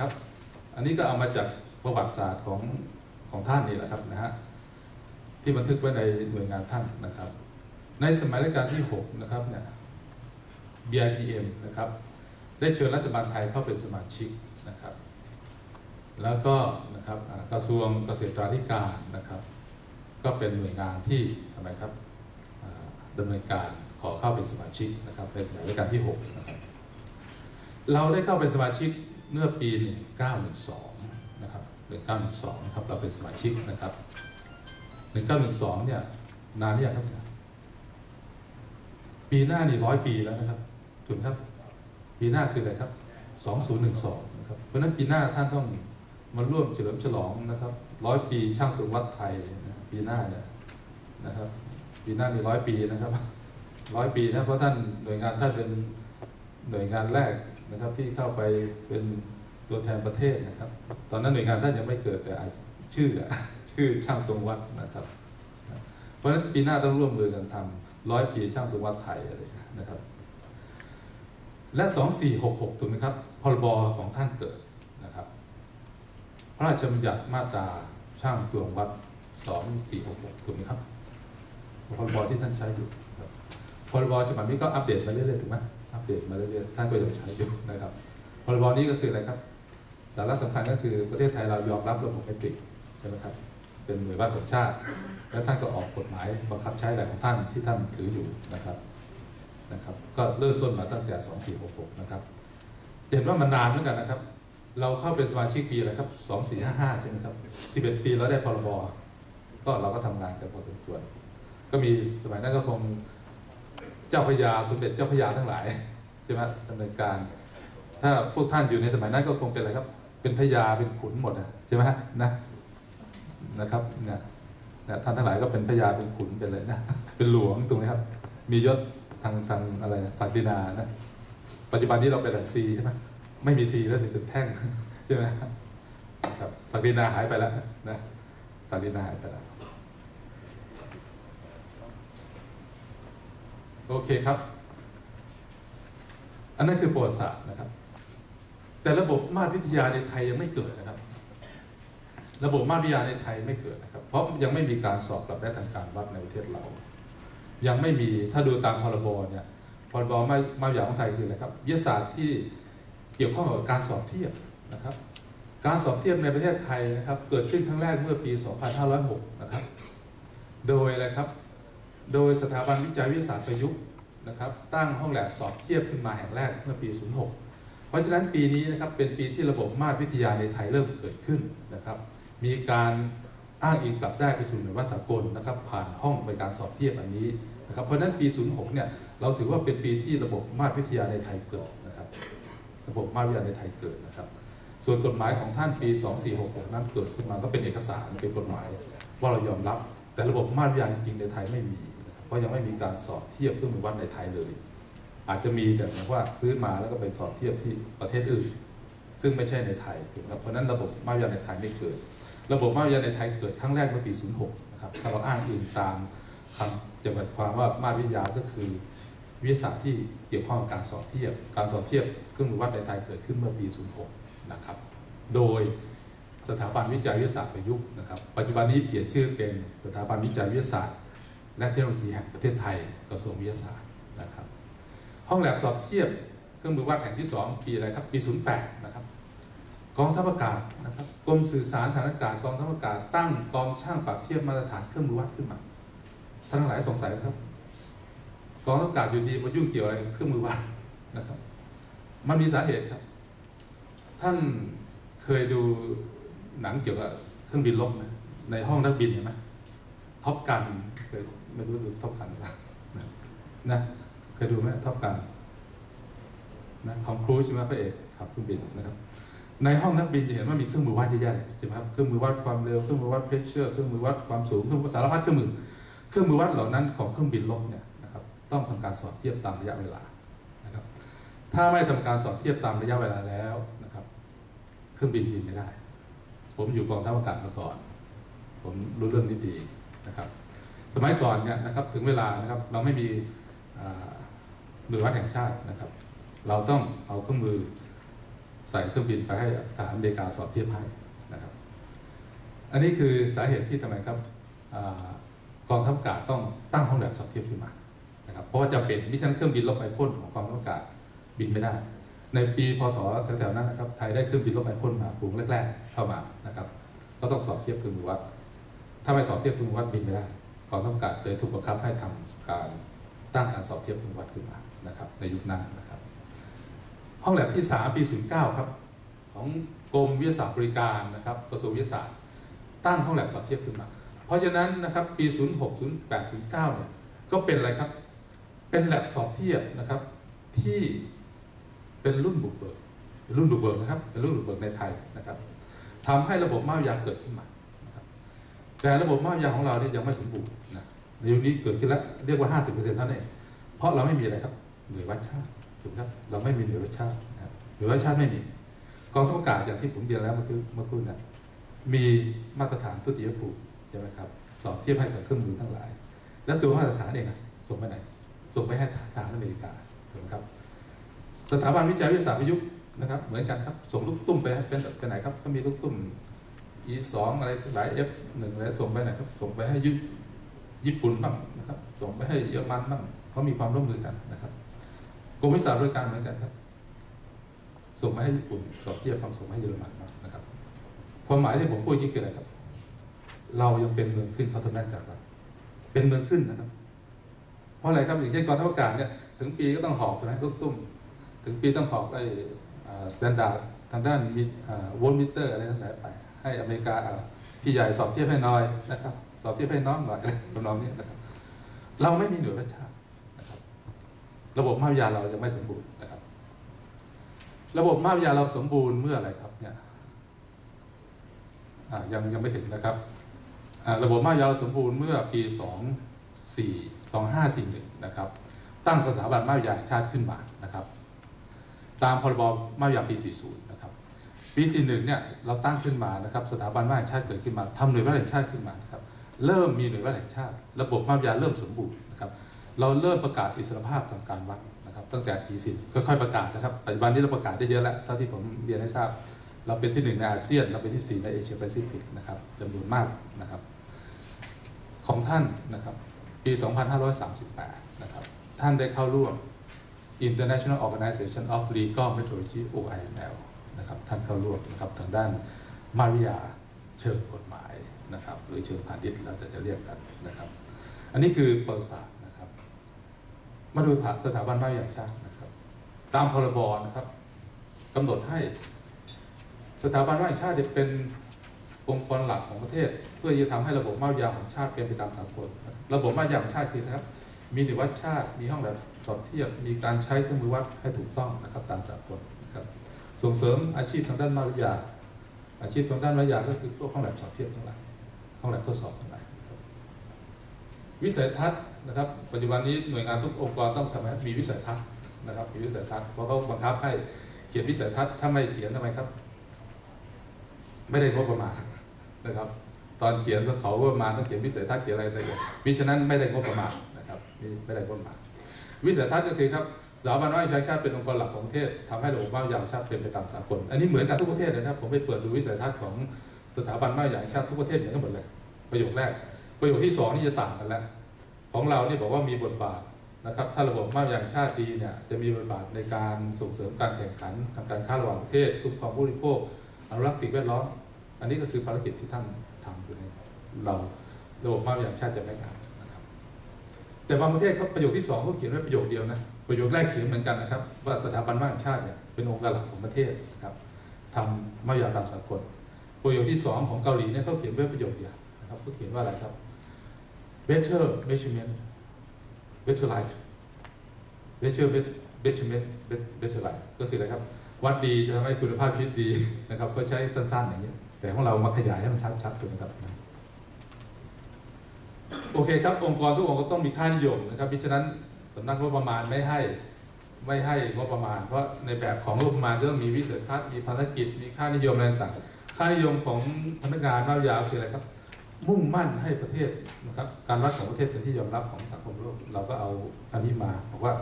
ครับ อันนี้ก็เอามาจากประวัติศาสตร์ของของท่านนี่แหละครับนะฮะที่บันทึกไว้ในหน่วยงานท่านนะครับ ในสมัยรัชกาลที่6นะครับเนี่ย BIPM นะครับ ได้เชิญรัฐบาลไทยเข้าเป็นสมาชิกนะครับ แล้วก็นะครับกระทรวงเกษตรธิการนะครับ ก็เป็นหน่วยงานที่ทำไมครับดำเนินการขอเข้าเป็นสมาชิกนะครับในสมัยรัชกาลที่6นะครับเราได้เข้าเป็นสมาชิก เมื่อปี 1912 นะครับ 1912 นะครับ เราเป็นสมาชิกนะครับ 1912 เนี่ย นานหรือยังครับ ปีหน้านี่ร้อยปีแล้วนะครับ ถูกไหมครับ ปีหน้าคืออะไรครับ 2012 นะครับ เพราะนั้นปีหน้าท่านต้องมาร่วมเฉลิมฉลองนะครับร้อยปีช่างตววัดไทยปีหน้าเนี่ยนะครับ ปีหน้านี่ร้อยปีนะครับร้อยปีนะเพราะท่านหน่วยงานท่านเป็นหน่วยงานแรก นะครับที่เข้าไปเป็นตัวแทนประเทศนะครับ ตอนนั้นหน่วยงานท่านยังไม่เกิดแต่ชื่อชื่อช่างตรงวัดนะครับ เพราะฉะนั้นปีหน้าต้องร่วมมือกันทำร้อยปีช่างตรงวัดไทยอะไรนะครับ และ 2466ถูกไหมครับพรบของท่านเกิดนะครับ พระราชบัญญัติมาตราช่างตวงวัด 2466ถูกไหมครับพรบที่ท่านใช้อยู่ครับพรบฉบับนี้ก็อัปเดตมาเรื่อยๆถูกไหม ปเดตมาเรื่อยๆท่านก็ยังใช้อยู่นะครับพรบนี้ก็คืออะไรครับ สาระสำคัญก็คือประเทศไทยเรายอมรับระบบเมตริกใช่ไหมครับเป็นหน่วยวัดของชาติ และท่านก็ออกกฎหมายบังคับใช้อะไรของท่านที่ท่านถืออยู่นะครับนะครับ ก็เริ่มต้นมาตั้งแต่ 2466 นะครับจะเห็นว่ามันนานเหมือนกันนะครับ เราเข้าเป็นสมาชิกปีอะไรครับ 2455 ใช่ไหมครับ 11 ปีแล้วได้พรบก็เราก็ทำงานกันพอสมควร ก็มีสมัยนั้นก็คง เจ้าพระยาสมเด็จเจ้าพระยาทั้งหลายใช่ไหมดำเนินการ ถ้าพวกท่านอยู่ในสมัยนั้นก็คงเป็นอะไรครับ เป็นพระยาเป็นขุนหมดนะใช่ไหมนะนะครับเนี่ยเนี่ยท่านทั้งหลายก็เป็นพระยาเป็นขุนเป็นเลยนะเป็นหลวงตรงนี้ครับ มียศทางทางอะไรนะศักดินานะปัจจุบันนี้เราเป็นอะไรซีใช่ไหมไม่มีซีแล้วสิเป็นแท่งใช่ไหมครับศักดินาหายไปแล้วนะศักดินาหายไปแล้ว โอเคครับ อันนั้นคือประวัติศาสตร์นะครับ แต่ระบบมาตรวิทยาในไทยยังไม่เกิดนะครับ ระบบมาตรวิทยาในไทยไม่เกิดนะครับ เพราะยังไม่มีการสอบรับได้ทางการวัดในประเทศเรา ยังไม่มีถ้าดูตามพรบเนี่ยพรบมามาตรวิทยาของไทยคืออะไรครับวิทยาศาสตร์ที่เกี่ยวข้องกับการสอบเทียบนะครับ การสอบเทียบในประเทศไทยนะครับ เกิดขึ้นครั้งแรกเมื่อปี 2506 นะครับ โดยอะไรครับ โดยสถาบันวิจัยวิทยาศาสตร์ประยุกต์นะครับตั้งห้องแลบสอบเทียบขึ้นมาแห่งแรกเมื่อปี 06 เพราะฉะนั้นปีนี้นะครับเป็นปีที่ระบบมาตรวิทยาในไทยเริ่มเกิดขึ้นนะครับ มีการอ้างอิงกลับได้ไปสู่หน่วยวัดสากลนะครับ ผ่านห้องในการสอบเทียบอันนี้นะครับเพราะฉะนั้นปี 06 เนี่ยเราถือว่าเป็นปีที่ระบบมาตรวิทยาในไทยเกิดนะครับ ระบบมาตรวิทยาในไทยเกิดนะครับ ส่วนกฎหมายของท่านปี 2466 นั้นเกิดขึ้นมาก็เป็นเอกสารเป็นกฎหมายว่าเรายอมรับ แต่ระบบมาตรวิทยาจริงในไทยไม่มี เพราะยังไม่มีการสอบเทียบเครื่องมือวัดในไทยเลย อาจจะมีแต่หมายว่าซื้อมาแล้วก็ไปสอบเทียบที่ประเทศอื่น ซึ่งไม่ใช่ในไทยถูกครับเพราะนั้นระบบมาตรวิทยาในไทยไม่เกิด ระบบมาตรวิทยาในไทยเกิดครั้งแรกเมื่อปี 06 นะครับถ้าเราอ้างอิงตามคำจำกัดความว่ามาตรวิทยาก็คือ วิทยาศาสตร์ที่เกี่ยวข้องกับการสอบเทียบ การสอบเทียบเครื่องมือวัดในไทยเกิดขึ้นเมื่อปี 06 นะครับ โดยสถาบันวิจัยวิทยาศาสตร์ประยุกต์นะครับ ปัจจุบันนี้เปลี่ยนชื่อเป็นสถาบันวิจัยวิทยาศาสตร์ และเทคโนโลยีแห่งประเทศไทยกระทรวงวิทยาศาสตร์นะครับ ห้องแลบสอบเทียบเครื่องมือวัดแห่งที่ 2 ปีอะไรครับปี 08 นะครับกองทัพอากาศนะครับกรมสื่อสารฐานอากาศกองทัพอากาศตั้งกองช่างปรับเทียบมาตรฐานเครื่องมือวัดขึ้นมาท่านทั้งหลายสงสัยไหมครับ กองทัพอากาศอยู่ดีมายุ่งเกี่ยวอะไรกับเครื่องมือวัดนะครับ มันมีสาเหตุครับ ท่านเคยดูหนังเกี่ยวกับเครื่องบินลบไหมในห้องนักบินเห็นไหมท็อปกัน ไม่รู้ดูท็อปกันหรือเปล่านะนะเคยดูไหมท็อปกันนะทอมครูซใช่ไหมพระเอกขับเครื่องบินนะครับ ในห้องนักบินจะเห็นว่ามีเครื่องมือวัดเยอะแยะใช่ไหมครับเครื่องมือวัดความเร็วเครื่องมือวัดเพชเชอร์เครื่องมือวัดความสูงเครื่องมือสารพัดเครื่องมือเครื่องมือวัดเหล่านั้นของเครื่องบินลบเนี่ยนะครับต้องทำการสอบเทียบตามระยะเวลานะครับ ถ้าไม่ทำการสอบเทียบตามระยะเวลาแล้วนะครับ เครื่องบินบินไม่ได้ ผมอยู่กองทัพอากาศมาก่อน ผมรู้เรื่องนี้ดีนะครับ สมัยก่อนเนี่ยนะครับถึงเวลานะครับเราไม่มีหน่วยวัดแห่งชาตินะครับ เราต้องเอาเครื่องมือใส่เครื่องบินไปให้ทหารอเมกาสอบเทียบให้นะครับ อันนี้คือสาเหตุที่ทำไมครับอกองทัพอากาศต้องตั้งห้องแลบสอบเทียบขึ้นมานะครับเพราะว่าจะเป็นมิชชั่นเครื่องบินลบไปพ่นของกองทัพอากาศบินไม่ได้ ในปีพศแถวๆนั้นนะครับไทยได้เครื่องบินลบไปพ่นมาฝูงแรก ๆ เข้ามานะครับ ก็ต้องสอบเทียบเครื่องมือวัด ถ้าไม่สอบเทียบเครื่องมือวัดบินไม่ได้ กองทัพอากาศเลยถูกบังคับให้ทำการตั้งการสอบเทียบครื่องมือวัดขึ้นมานะครับในยุคนั้นนะครับ ห้องแลบที่ 3 ปี 09 ครับ ของกรมวิทยาศาสตร์บริการนะครับกระทรวงวิทยาศาสตร์ ตั้งห้องแลบสอบเทียบขึ้นมา เพราะฉะนั้นนะครับปี 06 08 09 เนี่ยก็เป็นอะไรครับ เป็นแลบสอบเทียบนะครับที่เป็นรุ่นบุกเบิกรุ่นบุกเบิกนะครับเป็นรุ่นบุกเบิกในไทยนะครับทำให้ระบบมาวยาเกิดขึ้นมา แต่ระบบมาวยาของเราเนี่ยยังไม่สมบูรณ์นะในยุคนี้เกิดขึ้นแล้วเรียกว่า 50%เท่านั้นเองเพราะเราไม่มีอะไรครับหน่วยวัดชาติถูกครับ เราไม่มีหน่วยวัดชาตินะหน่วยวัดชาติไม่มีกองทัพอากาศอย่างที่ผมเรียนแล้วเมื่อคืนเมื่อคืนนะมีมาตรฐานทุติยภูมิใช่ไหมครับสอบเทียบให้กับเครื่องมือทั้งหลาย แล้วตัวมาตรฐานเองนะส่งไปไหนส่งไปให้ทหารอเมริกาถูกไหมครับ สถาบันวิจัยวิทยาศาสตร์ประยุกต์นะครับ เหมือนกันครับส่งลูกตุ้มไปเป็นไปไหนครับเขามีลูกตุ้ม e สองอะไรหลาย f หนึ่งอะไรส่งไปไหนครับ ส่งไปให้ยุญี่ปุ่นบ้างนะครับ ส่งไปให้เยอรมันบ้างเขามีความร่วมมือกันนะครับกรมวิทยาศาสตร์บริการเหมือนกันครับ ส่งมาให้ญี่ปุ่นสอบเทียบความส่งมาให้เยอรมันบ้างนะครับ ความหมายที่ผมพูดนี่คืออะไรครับ เรายังเป็นเมืองขึ้นเขาทำนั่นจากเราเป็นเมืองขึ้นนะครับ เพราะอะไรครับอย่างเช่นกองทัพอากาศเนี่ยถึงปีก็ต้องหอบใช่ไหมลูกตุ้มถึงปีต้องหอบไอ้สแตนดาร์ดทางด้านมิโวลต์มิเตอร์อะไรทั้งหลายไป ให้อเมริกาพี่ใหญ่สอบเทียบให้น้อยนะครับ สอบเทียบให้น้องหน่อยทำนองนี้นะครับ เราไม่มีหน่วยราชการนะครับ ระบบมหาวิทยาเรายังไม่สมบูรณ์นะครับ ระบบมหาวิทยาเราสมบูรณ์เมื่ออะไรครับเนี่ยยังยังไม่ถึงนะครับ ระบบมหาวิทยาเราสมบูรณ์เมื่อปี 24 2541นะครับ ตั้งสถาบันมหาวิทยาชาติขึ้นมานะครับ ตามพรบมหาวิทยาปี 40 ปี 41 เนี่ยเราตั้งขึ้นมานะครับสถาบันวิทยาแห่งชาติเกิดขึ้นมาทำหน่วยวัดแห่งชาติขึ้นมานครับเริ่มมีหน่วยวัดแห่งชาติ ระบบมหาวิทยาเริ่มสมบูรณ์นะครับเราเริ่มประกาศอิสรภาพทางการวัดนะครับตั้งแต่ปี10ค่อยๆประกาศนะครับปัจจุบันนี้เราประกาศได้เยอะแล้วเท่าที่ผมเรียนให้ทราบ เราเป็นที่หนึ่งในอาเซียน เราเป็นที่สี่ในเอเชียแปซิฟิกนะครับจำนวนมากนะครับของท่านนะครับปี 2538 นะครับท่านได้เข้าร่วม International Organization of Legal Metrology OIML นะครับท่านเข้าร่วมนะครับทางด้านมาริยาเชิงกฎหมายนะครับหรือเชิงพาณิชย์เราจะจะเรียกกันนะครับ อันนี้คือประวัติศาสตร์นะครับ มาดูผ่าสถาบันมาริยางชาตินะครับ ตามพรบนะครับกำหนดให้สถาบันมาริยางชาติเป็นองค์กรหลักของประเทศ เพื่อจะทำให้ระบบมาตรยาของชาติเป็นไปตามสากลนะครับระบบมาตรยาของชาติคือครับมีหน่วยวัดชาติ มีห้องแบบสอบเทียบ มีการใช้เครื่องมือวัดให้ถูกต้องนะครับตามสากล ส่งเสริมอาชีพทางด้านมาตรยา อาชีพทางด้านมาตรยาก็คือพวกห้องแบบสอบเทียบทั้งหลายห้องแบบทดสอบทั้งหลายวิสัยทัศน์นะครับ ปัจจุบันนี้หน่วยงานทุกองค์กรต้องทำให้มีวิสัยทัศน์นะครับ มีวิสัยทัศน์เพราะเขาบังคับให้เขียนวิสัยทัศน์ถ้าไม่เขียนทำไมครับ ไม่ได้งบประมาณนะครับ ตอนเขียนสเขาประมาณต้องเขียนวิสัยทัศน์เขียนอะไรต่างๆมิฉะนั้นไม่ได้งบประมาณนะครับไม่ได้งบประมาณ วิสัยทัศน์ก็คือครับ สถาบันวิจัยชาติเป็นองค์กรหลักของประเทศทำให้ระบบมาตรยางชาติเป็นไปตามสากลอันนี้เหมือนกันทุกประเทศเลยนะครับผมไปเปิดดูวิสัยทัศน์ของสถาบันมาตรยางชาติทุกประเทศเหมือนกันหมดเลยประโยคแรก ประโยคที่สองนี่จะต่างกันแล้วของเรานี่บอกว่ามีบทบาทนะครับถ้าระบบมาตรยางชาติดีเนี่ยจะมีบทบาทในการส่งเสริมการแข่งขันทางการค้าระหว่างประเทศคุ้มครองผู้บริโภคอนุรักษ์สิ่งแวดล้อมอันนี้ก็คือภารกิจที่ท่านทำอยู่ในเราระบบมาตรยางชาติจะไม่งานนะครับแต่บางประเทศเขาประโยคที่สองเขาเขียนไว้ประโยคเดียวนะ ประโยคแรกเขียนเหมือนกันนะครับ ว่าสถาบันมาตรชาติเนี่ยเป็นองค์กรหลักของประเทศนะครับทำมาตรยาตามสากลประโยคที่สองของเกาหลีเนี่ยเขาเขียนไว้ประโยคเดียวนะครับเขาเขียนว่าอะไรครับ better measurement better life better measurement better life ก็คืออะไรครับ วัดดีจะทำให้คุณภาพชีวิตดีนะครับ ก็ใช้สั้นๆอย่างนี้ยแต่ของเรามาขยายให้มันชัดๆถูกไหมครับ โอเคครับ องค์กรทุกองค์ก็ต้องมีค่านิยมนะครับ เพราะฉะนั้น สำนักงบประมาณไม่ให้ไม่ให้งบประมาณ เพราะในแบบของงบประมาณจะต้องมีวิสัยทัศน์มีภารกิจมีค่านิยมอะไรต่างค่านิยมของพนักงานมากยาวคืออะไรครับ มุ่งมั่นให้ประเทศนะครับการวัดของประเทศเป็นที่ยอมรับของสังคมโลกเราก็เอาอันนี้มาบอกว่า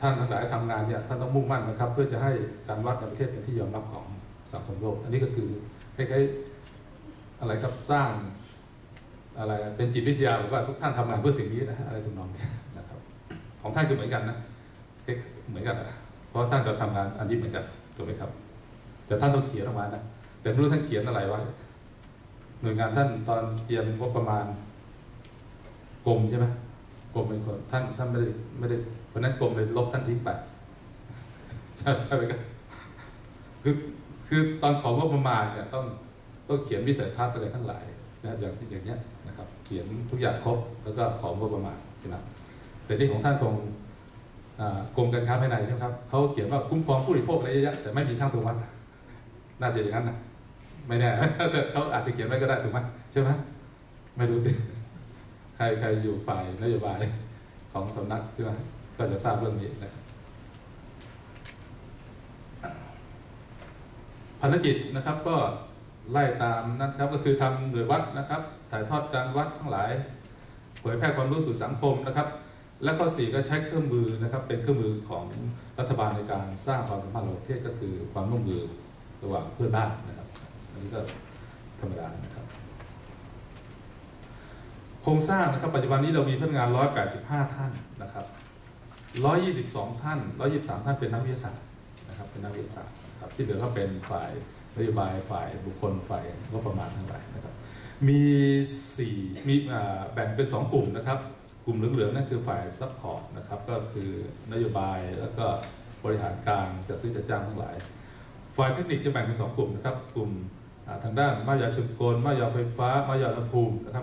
ท่านทั้งหลายทำงานเนี่ยท่านต้องมุ่งมั่นนะครับ เพื่อจะให้การวัดในประเทศเป็นที่ยอมรับของสังคมโลก อันนี้ก็คือคล้ายๆอะไรครับสร้างอะไรเป็นจิตวิทยาบอกว่าทุกท่านทำงานเพื่อสิ่งนี้นะอะไรทำนองนี้นะครับ ของท่านก็เหมือนกันนะเหมือนกันอะเพราะท่านก็ทำงานอันนี้เหมือนกันถูกไหมครับ แต่ท่านต้องเขียนออกมานะแต่ไม่รู้ท่านเขียนอะไรไว้หน่วยงานท่านตอนเตรียมงบประมาณกรมใช่ไหมกรมเป็นคนท่านท่านไม่ได้ไม่ได้เพราะนั้นกรมเลยลบท่านทิ้งไปใช่ใช่ไหมครับคือคือตอนของงบประมาณเนี่ยต้องต้องเขียนวิสัยทัศน์อะไรทั้งหลายนะอย่างอย่างเนี้ยนะครับ เขียนทุกอย่างครบแล้วก็ของงบประมาณใช่ไหม แต่ที่ของท่านคงกรมการค้าภายในใช่ไหมครับเขาเขียนว่าคุ้มครองผู้บริโภคอะไรเยอะแยะแต่ไม่มีช่างตรงวัด น่าจะอย่างนั้นนะไม่แน่แต่เขาอาจจะเขียนไว้ก็ได้ถูกไหมใช่ไหมไม่รู้สิใครใครอยู่ฝ่ายนโยบายของสำนักใช่ไหมก็จะทราบเรื่องนี้นะครับภารกิจนะครับก็ไล่ตามนั้นครับก็คือทำหน่วยวัดนะครับ ถ่ายทอดการวัดทั้งหลายเผยแพร่ความรู้สู่สังคมนะครับ และข้อสี่ก็ใช้เครื่องมือนะครับเป็นเครื่องมือของรัฐบาลในการสร้างความสัมพันธ์ระหว่างประเทศก็คือความร่วมมือระหว่างเพื่อนบ้านนะครับอันนี้ก็ธรรมดานะครับโครงสร้างนะครับปัจจุบันนี้เรามีพนักงาน 185 ท่านนะครับ 122 ท่าน 123 ท่านเป็นนักวิทยาศาสตร์นะครับเป็นนักวิทยาศาสตร์นะครับที่เหลือก็เป็นฝ่ายนโยบายฝ่ายบุคคลฝ่ายงบประมาณทั้งหลายนะครับมีสี่มีแบ่งเป็น 2 กลุ่มนะครับ กลุ่มเหลืองๆนั่นคือฝ่ายซัพพอร์ตนะครับก็คือนโยบายแล้วก็บริหารกลางจัดซื้อจัดจ้างทั้งหลาย ฝ่ายเทคนิคจะแบ่งเป็นสองกลุ่มนะครับกลุ่มทางด้านมายาชุมกลมายาไฟฟ้ามายาอุณหภูมินะครับ